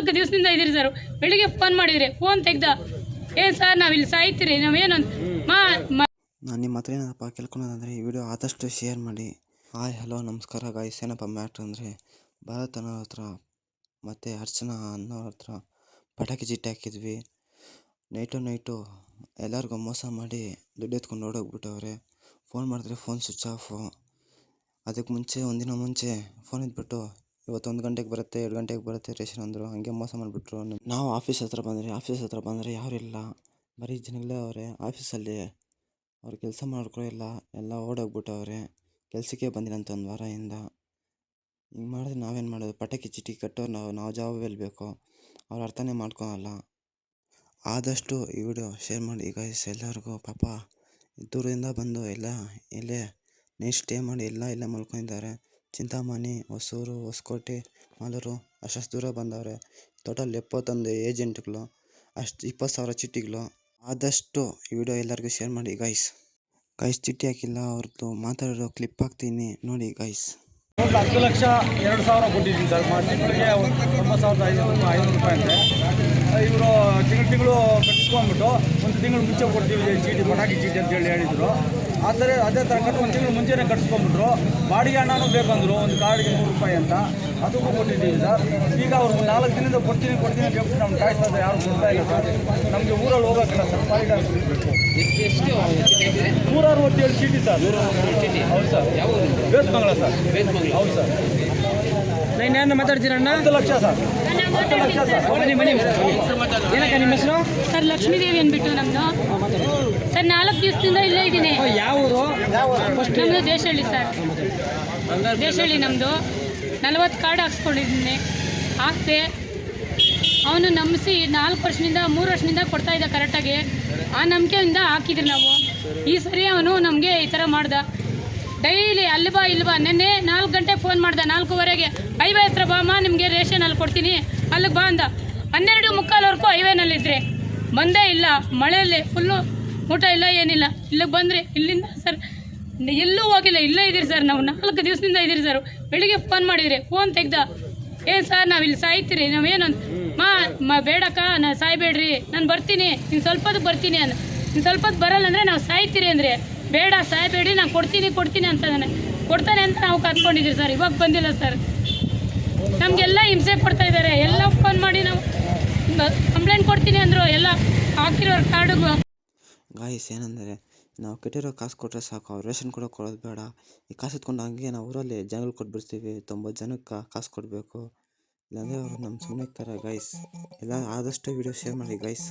ನಾಲ್ಕು ದಿವಸದಿಂದ ಇದ್ದೀರಿ ಸರ್. ಬೆಳಿಗ್ಗೆ ಫೋನ್ ಮಾಡಿದ್ರಿ. ಫೋನ್ ತೆಗ್ದ. ಏ ಸರ್ ನಾವಿಲ್ಲಿ ಸಾಯ್ತೀರಿ? ನಾವೇನು ಮಾ ನಾನು ನಿಮ್ಮ ಹತ್ರ ಏನಪ್ಪ ಕೇಳ್ಕೊಳೋದಂದರೆ ಈ ವಿಡಿಯೋ ಆದಷ್ಟು ಶೇರ್ ಮಾಡಿ. ಹಾಯ್ ಹಲೋ ನಮಸ್ಕಾರ ಗಾಯ್ಸ್ ಏನಪ್ಪ ಮ್ಯಾಟ್ರ್ ಅಂದರೆ ಭರತ್ ಅನ್ನೋರ ಹತ್ರ ಮತ್ತು ಅರ್ಚನಾ ಅನ್ನೋರ ಹತ್ರ ಪಟಾಕಿ ಜಿಟ್ಟಿ ಹಾಕಿದ್ವಿ. ನೈಟು ನೈಟು ಎಲ್ಲರಿಗೂ ಮೋಸ ಮಾಡಿ ದುಡ್ಡು ಎತ್ಕೊಂಡು ಓಡೋಗ್ಬಿಟ್ಟವ್ರೆ. ಫೋನ್ ಮಾಡಿದ್ರೆ ಫೋನ್ ಸ್ವಿಚ್ ಆಫು ಅದಕ್ಕೆ ಮುಂಚೆ ಒಂದಿನ ಮುಂಚೆ ಫೋನ್ ಇದ್ಬಿಟ್ಟು ಇವತ್ತು ಒಂದು ಗಂಟೆಗೆ ಬರುತ್ತೆ, ಎರಡು ಗಂಟೆಗೆ ಬರುತ್ತೆ ರೇಷನ್ ಅಂದರು. ಹಂಗೆ ಮೋಸ ಮಾಡಿಬಿಟ್ರು. ನಾವು ಆಫೀಸ್ ಹತ್ರ ಬಂದರೆ, ಆಫೀಸ್ ಹತ್ರ ಬಂದರೆ ಇಲ್ಲ. ಬರೀ ಜನಗಳೇ ಅವರೇ. ಆಫೀಸಲ್ಲಿ ಅವ್ರು ಕೆಲಸ ಮಾಡ್ಕೊಳ್ಳಿಲ್ಲ ಎಲ್ಲ ಓಡೋಗ್ಬಿಟ್ಟವ್ರೆ ಕೆಲಸಕ್ಕೆ ಬಂದಿಲ್ಲ ಅಂತ ಒಂದು ವಾರದಿಂದ. ಹಿಂಗೆ ಮಾಡಿದ್ರೆ ನಾವೇನು ಮಾಡೋದು? ಪಟಾಕಿ ಚಿಟಿ ಕಟ್ಟೋರು ನಾವು ನಾವು ಜವಾಬ್ದಾರಿ ಬೇಕು ಅವ್ರು ಅರ್ಥನೇ ಮಾಡ್ಕೊಳಲ್ಲ. ಆದಷ್ಟು ಈ ವಿಡಿಯೋ ಶೇರ್ ಮಾಡಿ. ಈಗ ಎಲ್ಲರಿಗೂ ಪಾಪ ದೂರದಿಂದ ಬಂದು ಎಲ್ಲ, ಇಲ್ಲೇ ನೆಕ್ಸ್ಟ್ ಸ್ಟೇ ಮಾಡಿ ಎಲ್ಲ ಇಲ್ಲೇ ಮಲ್ಕೊಂಡಿದ್ದಾರೆ. ಚಿಂತಾಮಣಿ, ಹೊಸೂರು, ಹೊಸಕೋಟೆ, ಮಾಲೂರು, ಅಷ್ಟಷ್ಟು ದೂರ ಬಂದವ್ರೆ. ಟೋಟಲ್ ಎಪ್ಪತ್ತೊಂದು ಏಜೆಂಟ್ಗಳು, ಅಷ್ಟು ಇಪ್ಪತ್ತು ಸಾವಿರ ಚೀಟಿಗಳು ಆದಷ್ಟು ಈ ವಿಡಿಯೋ ಎಲ್ಲರಿಗೂ ಶೇರ್ ಮಾಡಿ ಗೈಸ್ ಗೈಸ್ ಚಿಟ್ಟಿ ಹಾಕಿಲ್ಲ, ಅವ್ರದ್ದು ಮಾತಾಡೋ ಕ್ಲಿಪ್ ಹಾಕ್ತೀನಿ. ನೋಡಿ ಗೈಸ್ ಒಂದು ಹತ್ತು ಲಕ್ಷ ಎರಡು ಸಾವಿರ ಕೊಟ್ಟಿದ್ದೀನಿ ಸರ್. ತಿಂಗಳಿಗೆ ಒಂಬತ್ತು ಸಾವಿರದ ಐನೂರು ಐನೂರು ರೂಪಾಯಿ ಅಂತೆ. ಇವರು ತಿಂಗಳು ತಿಂಗಳು ಕಟ್ಸ್ಕೊಂಡ್ಬಿಟ್ಟು ಒಂದು ತಿಂಗಳು ಮುಂಚೆ ಕೊಡ್ತೀವಿ ಚೀಟಿ ಪಟಾಕಿ ಚೀಟಿ ಅಂತೇಳಿ ಹೇಳಿದರು. ಆದರೆ ಅದೇ ಥರ ಕಟ್ಟು ಒಂದು ತಿಂಗಳು ಮುಂಚೆನೇ ಕಟ್ಸ್ಕೊಂಡ್ಬಿಟ್ರು. ಬಾಡಿಗೆ ಹಣನೂ ಬೇಕಂದ್ರು ಒಂದು ಕಾರ್ಡಿಗೆ ನೂರು ರೂಪಾಯಿ ಅಂತ. ಅದಕ್ಕೂ ಕೊಟ್ಟಿದ್ದೀವಿ ಸರ್. ಈಗ ಅವ್ರು ನಾಲ್ಕು ದಿನದಿಂದ ಕೊಡ್ತೀನಿ ಕೊಡ್ತೀನಿ ಅಂತ ಹೇಳ್ಬಿಟ್ಟು ನಮ್ಮ ಕಾಯ್ತಾ ಇದ್ದಾರೆ. ಯಾರು ಕೊಡ್ತಾ ಇಲ್ಲ ಸರ್. ನಮಗೆ ಊರಲ್ಲಿ ಹೋಗೋಕ್ಕಿಲ್ಲ ಸರ್ ಪಾಲಿಟಾಸ್ ನೂರ ಅರವತ್ತೇಳು ಚೀಟಿ ಸರ್. ಹೌದು ಸರ್. ಬೇತ್ಮಂಗ್ಲ ಸರ್. ಹೌದು ಸರ್. ನಾನು ಹತ್ತು ಲಕ್ಷ ಸರ್. ಹತ್ತು ಲಕ್ಷ ಸರ್. ಬನ್ನಿ ಬನ್ನಿ. ಏನಕ್ಕ ನಿಮ್ಮ ಹೆಸರು? ಸರ್ ಲಕ್ಷ್ಮೀದೇವಿ ಅಂದ್ಬಿಟ್ಟು ನಮ್ದು. ಸರ್ ನಾಲ್ಕು ದಿವಸದಿಂದ ಇಲ್ಲೇ ಇದ್ದೀನಿ. ಯಾವ ಊರು? ನಮ್ಮದು ದೇಶಹಳ್ಳಿ ಸರ್. ದೇಶಹಳ್ಳಿ ನಮ್ಮದು ನಲವತ್ತು ಕಾರ್ಡ್ ಹಾಕ್ಸ್ಕೊಂಡಿದ್ದೀನಿ. ಹಾಕ್ತೆ ಅವನು ನಂಬಿಸಿ ನಾಲ್ಕು ವರ್ಷದಿಂದ ಮೂರು ವರ್ಷದಿಂದ ಕೊಡ್ತಾ ಇದ್ದ ಕರೆಕ್ಟಾಗಿ ಆ ನಂಬಿಕೆಯಿಂದ ಹಾಕಿದ್ರಿ ನಾವು. ಈ ಸರಿ ಅವನು ನಮಗೆ ಈ ಥರ ಮಾಡ್ದ. ಡೈಲಿ ಅಲ್ಲಿ ಬಾ, ಇಲ್ಲಿ ಬಾ. ನಿನ್ನೆ ನಾಲ್ಕು ಗಂಟೆಗೆ ಫೋನ್ ಮಾಡ್ದೆ, ನಾಲ್ಕೂವರೆಗೆ. ಹೈವೇ ಹತ್ರ ಬಾಮ್ಮ ನಿಮಗೆ ರೇಷನ್ ಅಲ್ಲಿ ಕೊಡ್ತೀನಿ. ಅಲ್ಲಿಗೆ ಬಾ ಅಂದ. ಹನ್ನೆರಡು ಮುಕ್ಕಾಲ್ವರೆಗೂ ಹೈವೇನಲ್ಲಿದ್ದರೆ ಬಂದೇ ಇಲ್ಲ. ಮಳೆಯಲ್ಲಿ ಫುಲ್ಲು ಊಟ ಇಲ್ಲ, ಏನಿಲ್ಲ. ಇಲ್ಲಿಗೆ ಬಂದ್ರಿ. ಇಲ್ಲಿಂದ ಸರ್, ಎಲ್ಲೂ ಹೋಗಿಲ್ಲ. ಇಲ್ಲೇ ಇದ್ದೀರಿ ಸರ್ ನಾವು. ನಾಲ್ಕು ದಿವಸದಿಂದ ಇದ್ದೀರಿ ಸರ್. ಬೆಳಿಗ್ಗೆ ಫೋನ್ ಮಾಡಿದ್ರಿ. ಫೋನ್ ತೆಗ್ದ. ಏನು ಸರ್, ನಾವು ಇಲ್ಲಿ ಸಾಯ್ತೀರಿ? ನಾವೇನು ಮಾ, ಮ, ಬೇಡಕ್ಕ ನಾನು ಸಾಯ್ಬೇಡ್ರಿ. ನಾನು ಬರ್ತೀನಿ. ಇನ್ನು ಸ್ವಲ್ಪ ಹೊತ್ತಿಗೆ ಬರ್ತೀನಿ ಅಂದ. ಇನ್ನು ಸ್ವಲ್ಪ ಹೊತ್ತು ಬರಲ್ಲ ಅಂದರೆ ನಾವು ಸಾಯ್ತೀರಿ ಅಂದರೆ. ಬೇಡ, ಸಾಯಬೇಡಿ, ನಾನು ಕೊಡ್ತೀನಿ ಕೊಡ್ತೀನಿ ಅಂತದಾನೆ ಕೊಡ್ತಾನೆ ಅಂತ ನಾವು ಕರ್ಕೊಂಡಿದ್ದೀರಿ ಸರ್, ಇವಾಗ ಬಂದಿಲ್ಲ ಸರ್. ನಮಗೆಲ್ಲ ಹಿಂಸೆ ಕೊಡ್ತಾ ಇದ್ದಾರೆ. ಎಲ್ಲ ಫೋನ್ ಮಾಡಿ ನಾವು ಕಂಪ್ಲೇಂಟ್ ಕೊಡ್ತೀನಿ ಅಂದರು, ಎಲ್ಲ ಹಾಕಿರೋ ಕಾರ್ಡ್ಗು ಗಾಯಸ್ ಏನಂದರೆ, ನಾವು ಕೆಟ್ಟಿರೋ ಕಾಸು ಕೊಟ್ಟರೆ ಸಾಕು, ಅವ್ರು ರೇಷನ್ ಕೂಡ ಕೊಡೋದು ಬೇಡ. ಈ ಕಾಸು ಎತ್ಕೊಂಡು ಹಂಗೆ ನಾವು ಊರಲ್ಲಿ ಜನಗಳು ಕೊಟ್ಬಿಡ್ತೀವಿ, ತೊಂಬತ್ತು ಜನಕ್ಕೆ ಕಾಸು ಕೊಡಬೇಕು. ಇಲ್ಲಾಂದರೆ ಅವರು ನಮ್ಮ ಸುಮ್ಮನೆ ಇರ್ತಾರೆ ಗೈಸ್ ಎಲ್ಲ ಆದಷ್ಟು ವಿಡಿಯೋ ಶೇರ್ ಮಾಡಿ ಗೈಸ್